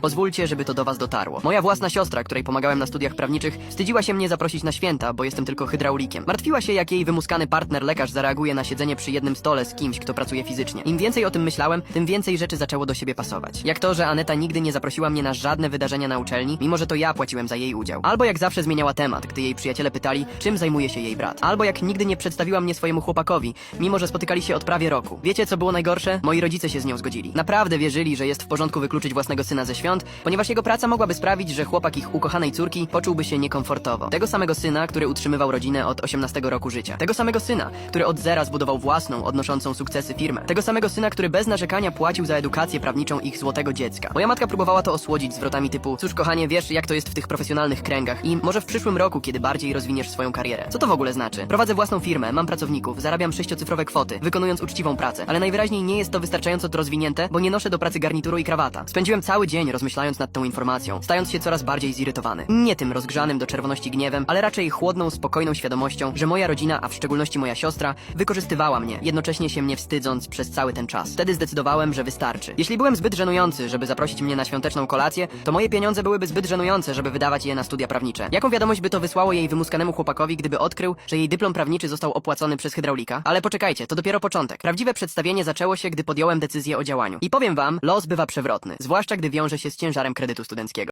Pozwólcie, żeby to do was dotarło. Moja własna siostra, której pomagałem na studiach prawniczych, wstydziła się mnie zaprosić na święta, bo jestem tylko hydraulikiem. Martwiła się, jak jej wymuskany partner lekarz zareaguje na siedzenie przy jednym stole z kimś, kto pracuje fizycznie. Im więcej o tym myślałem, tym więcej rzeczy zaczęło do siebie pasować. Jak to, że Aneta nigdy nie zaprosiła mnie na żadne wydarzenia na uczelni, mimo że to ja płaciłem za jej udział. Albo jak zawsze zmieniała temat, gdy jej przyjaciele pytali, czym zajmuje się jej brat. Albo jak nigdy nie przedstawiła mnie swojemu chłopakowi, mimo że spotykali się od prawie roku. Wiecie, co było najgorsze? Moi rodzice się z nią zgodzili. Naprawdę wierzyli, że jest w porządku wykluczyć własnego syna ze świąt, ponieważ jego praca mogłaby sprawić, że chłopak ich ukochanej córki poczułby się niekomfortowo. Tego samego syna, który utrzymywał rodzinę od 18 roku życia. Tego samego syna, który od zera zbudował własną, odnoszącą sukcesy firmę. Tego samego syna, który bez narzekania płacił za edukację prawniczą ich złotego dziecka. Moja matka próbowała to osłodzić zwrotami typu Cóż kochanie, wiesz jak to jest w tych profesjonalnych kręgach i może w przyszłym roku, kiedy bardziej rozwiniesz swoją karierę. Co to w ogóle znaczy? Prowadzę własną firmę, mam pracowników, zarabiam sześciocyfrowe kwoty, wykonując uczciwą pracę, ale najwyraźniej nie jest to wystarczająco rozwinięte, bo nie noszę do pracy garnituru i krawata. Spędziłem cały dzień rozmyślając nad tą informacją, stając się coraz bardziej zirytowany. Nie tym rozgrzanym do czerwoności gniewem, ale raczej chłodną, spokojną świadomością, że moja rodzina, a w szczególności moja siostra, wykorzystywała mnie, jednocześnie się mnie wstydząc przez cały ten czas. Wtedy zdecydowałem, że wystarczy. Jeśli byłem zbyt żenujący, żeby zaprosić mnie na świąteczną kolację, to moje pieniądze byłyby zbyt żenujące, żeby wydawać je na studia prawnicze. Jaką wiadomość by to wysłało jej wymuskanemu chłopakowi, gdyby odkrył, że jej dyplom prawniczy został opłacony przez hydraulika? Ale poczekajcie, to dopiero początek. Prawdziwe przedstawienie zaczęło się, gdy podjąłem decyzję o działaniu. I powiem wam, los bywa przewrotny, zwłaszcza gdy wiąże się z ciężarem kredytu studenckiego.